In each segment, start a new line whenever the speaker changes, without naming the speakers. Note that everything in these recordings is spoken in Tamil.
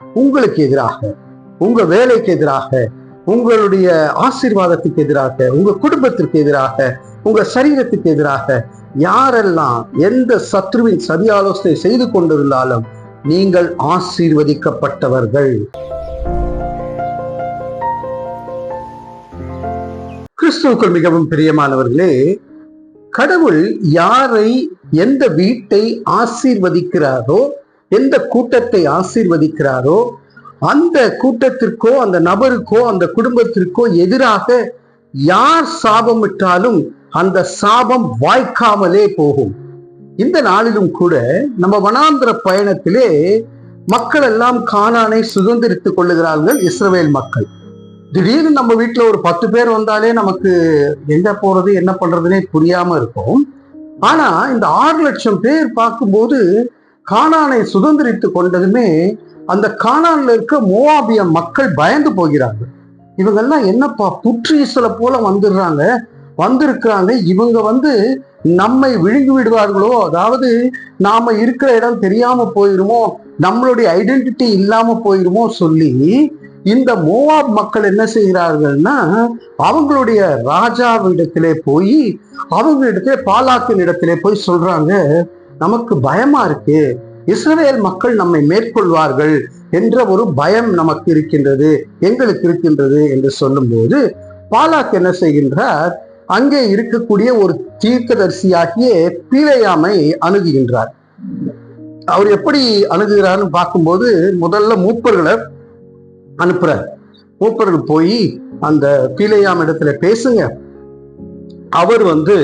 உங்களுக்கு எதிராக உங்க வேலைக்கு எதிராக உங்களுடைய ஆசீர்வாதத்துக்கு எதிராக உங்க குடும்பத்திற்கு எதிராக உங்க சரீரத்துக்கு எதிராக யாரெல்லாம் எந்த சத்ருவின் சதி ஆலோசனை செய்து கொண்டிருந்தாலும் நீங்கள் ஆசீர்வதிக்கப்பட்டவர்கள். கிறிஸ்துவுக்குள் மிகவும் பிரியமானவர்களே கடவுள் யாரை எந்த வீட்டை ஆசீர்வதிக்கிறாரோ எந்த கூட்டத்தை ஆசீர்வதிக்கிறாரோ அந்த கூட்டத்திற்கோ அந்த நபருக்கோ அந்த குடும்பத்திற்கோ எதிராக யார் சாபமிட்டாலும் அந்த சாபம் வாய்க்காமலே போகும். இந்த நாளிலும் கூட நம்ம வனாந்திர பயணத்திலே மக்கள் எல்லாம் காணானை சுதந்திரித்துக் கொள்ளுகிறார்கள் இஸ்ரவேல் மக்கள். திடீர்னு நம்ம வீட்டுல ஒரு பத்து பேர் வந்தாலே நமக்கு எங்க போறது என்ன பண்றதுன்னே புரியாம இருக்கும் ஆனா இந்த ஆறு லட்சம் பேர் பார்க்கும்போது கானானை சுதந்திரித்து கொண்டதுமே அந்த கானான்ல இருக்க மோவாபிய மக்கள் பயந்து போகிறார்கள் இவங்கெல்லாம் என்னப்பா புற்றீசலை போல வந்துடுறாங்க. வந்திருக்கிறாங்க. இவங்க வந்து நம்மை விழுங்கி விடுவார்களோ? அதாவது நாம இருக்கிற இடம் தெரியாம போயிருமோ? நம்மளுடைய ஐடென்டிட்டி இல்லாம போயிருமோ சொல்லி இந்த மோவாப் மக்கள் என்ன செய்கிறார்கள்னா அவங்களுடைய ராஜாவிடத்திலே போய் அவங்க இடத்துல பாலாக்கின் இடத்திலே போய் சொல்றாங்க நமக்கு பயமா இருக்கு. இஸ்ரேல் மக்கள் நம்மை மேற்கொள்வார்கள் என்ற ஒரு பயம் நமக்கு இருக்கின்றது எங்களுக்கு இருக்கின்றது என்று சொல்லும்போது பாலாக் என்ன செய்கின்றார்? அங்கே இருக்கக்கூடிய ஒரு தீர்க்கதரிசியாகிய பீலையாமை அணுகுகின்றார். அவர் எப்படி அணுகுகிறார்னு பார்க்கும்போது முதல்ல மூப்பர்களை அனுப்புறார். மூப்பர்கள் போய் அந்த பீலையாம் இடத்துல பேசுங்க. அவர் வந்து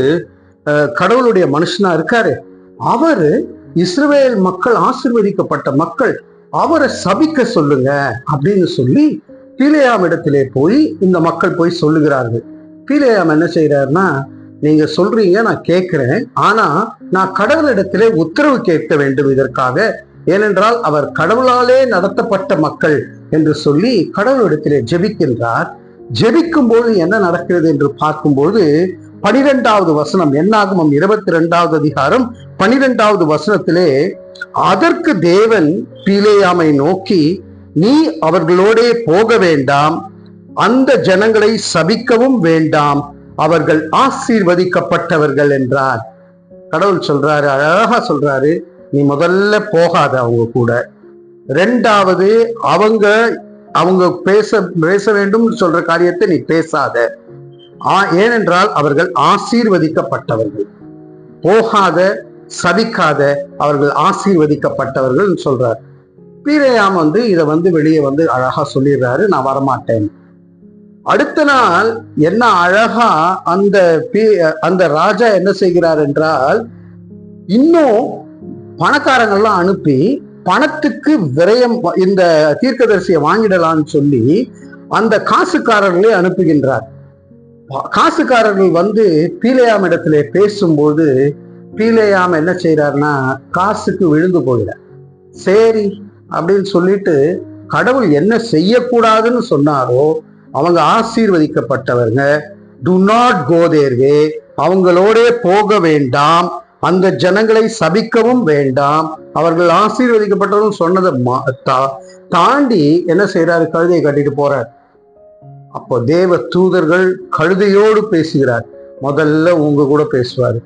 கடவுளுடைய மனுஷனா இருக்காரு. அவரு இஸ்ரவேல் மக்கள் ஆசிர்வதிக்கப்பட்ட மக்கள் அவரை சபிக்க சொல்லுங்க அப்படின்னு சொல்லி பீலையாம் இடத்திலே போய் இந்த மக்கள் போய் சொல்லுகிறார்கள். பீலையாம் என்ன செய்யறாருன்னா நீங்க சொல்றீங்க நான் கேட்கிறேன் ஆனா நான் கடவுளிடத்திலே உத்தரவு கேட்க வேண்டும் இதற்காக. ஏனென்றால் அவர் கடவுளாலே நடத்தப்பட்ட மக்கள் என்று சொல்லி கடவுளிடத்திலே ஜெபிக்கின்றார். ஜெபிக்கும் போது என்ன நடக்கிறது என்று பார்க்கும்போது பனிரெண்டாவது வசனம் என்னாகும் இருபத்தி ரெண்டாவது அதிகாரம் பனிரெண்டாவது வசனத்திலே அதற்கு தேவன் பீலேயாமை நோக்கி நீ அவர்களோடே போக வேண்டாம் அந்த ஜனங்களை சபிக்கவும் வேண்டாம் அவர்கள் ஆசீர்வதிக்கப்பட்டவர்கள் என்றார். கடவுள் சொல்றாரு அழகா சொல்றாரு நீ முதல்ல போகாத அவங்க கூட. ரெண்டாவது அவங்க அவங்க பேச பேச வேண்டும் சொல்ற காரியத்தை நீ பேசாத. ஏனென்றால் அவர்கள் ஆசீர்வதிக்கப்பட்டவர்கள். போகாத சபிக்காத அவர்கள் ஆசீர்வதிக்கப்பட்டவர்கள் சொல்றார். பீரையாம் வந்து இதை வந்து வெளியே வந்து அழகா சொல்லிடுறாரு நான் வரமாட்டேன். அடுத்த நாள் என்ன அழகா அந்த பீ- அந்த ராஜா என்ன செய்கிறார் என்றால் இன்னும் பணக்காரங்கள்லாம் அனுப்பி பணத்துக்கு விரயம் இந்த தீர்க்கதரிசியை வாங்கிடலாம்னு சொல்லி அந்த காசுக்காரர்களை அனுப்புகின்றார். காசுக்காரர்கள் வந்து பீலையாம் இடத்துல பேசும்போது பீலையாம் என்ன செய்யறாருன்னா காசுக்கு விழுந்து போகிறார் சரி அப்படின்னு சொல்லிட்டு கடவுள் என்ன செய்யக்கூடாதுன்னு சொன்னாரோ அவங்க ஆசீர்வதிக்கப்பட்டவருங்க. டு நாட் கோ தேர்வே அவங்களோடே போக வேண்டாம். அந்த ஜனங்களை சபிக்கவும் வேண்டாம். அவர்கள் ஆசீர்வதிக்கப்பட்டதும் சொன்னதை தாண்டி என்ன செய்யறாரு கழுதையை கட்டிட்டு போறாரு. அப்போ தேவ தூதர்கள் கழுதையோடு பேசுகிறார். முதல்ல உங்க கூட பேசுவார்.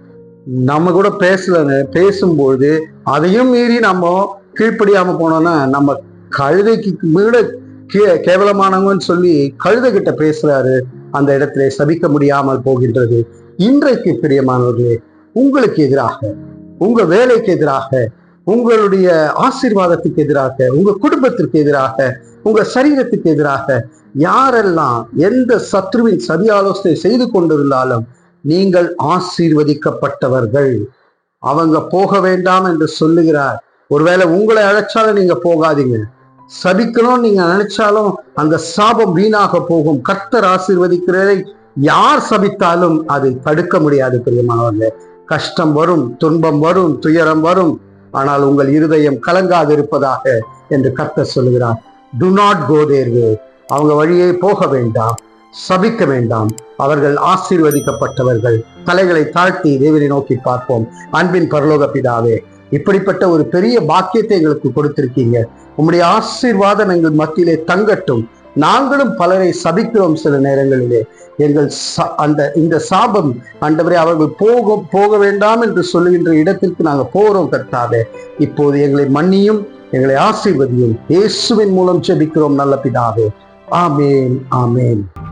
நம்ம கூட பேசலன்னு பேசும்பொழுது அதையும் மீறி நம்ம கீழ்ப்படியாம போனோம்னா நம்ம கழுதைக்கு மீட கே- கேவலமானவங்கன்னு சொல்லி கழுதை கிட்ட பேசுறாரு. அந்த இடத்துல சபிக்க முடியாமல் போகின்றது. இன்றைக்கு பிரியமானவர்களே உங்களுக்கு எதிராக உங்க வேலைக்கு எதிராக உங்களுடைய ஆசீர்வாதத்துக்கு எதிராக உங்க குடும்பத்திற்கு எதிராக உங்க சரீரத்துக்கு எதிராக யாரெல்லாம் எந்த சத்ருவின் சதி ஆலோசனை செய்து கொண்டிருந்தாலும் நீங்கள் ஆசீர்வதிக்கப்பட்டவர்கள். அவங்க போக வேண்டாம் என்று சொல்லுகிறார். ஒருவேளை உங்களை அழைச்சாலும் நீங்க போகாதீங்க. சபிக்கணும்னு நீங்க நினைச்சாலும் அந்த சாபம் வீணாக போகும். கர்த்தர் ஆசீர்வதிக்கிறதை யார் சபித்தாலும் அதை தடுக்க முடியாது பிரியமானவர்களே. கஷ்டம் வரும் துன்பம் வரும் துயரம் வரும். ஆனால் உங்கள் இருதயம் கலங்காதிருப்பதாக என்று கர்த்தர் சொல்லுகிறார். டு நாட் கோ தேர்வே அவங்க வழியே போக வேண்டாம் சபிக்க வேண்டாம். அவர்கள் ஆசீர்வதிக்கப்பட்டவர்கள். தலைகளை தாழ்த்தி தேவனை நோக்கி பார்ப்போம். அன்பின் பரலோக பிதாவே இப்படிப்பட்ட ஒரு பெரிய பாக்கியத்தை எங்களுக்கு கொடுத்திருக்கீங்க. உம்முடைய ஆசீர்வாதம் எங்கள் மத்தியிலே தங்கட்டும். நாங்களும் பலரை சபிக்கிறோம் சில நேரங்களிலே. எங்கள் சா- அந்த இந்த சாபம் ஆண்டவரே அவர்கள் போக போக வேண்டாம் என்று சொல்லுகின்ற இடத்திற்கு நாங்கள் போகிறோம் கர்த்தாவே. இப்போது எங்களை மன்னியும் எங்களை ஆசீர்வதியும். இயேசுவின் மூலம் செபிக்கிறோம் நல்ல பிதாவே. Amen. Amen.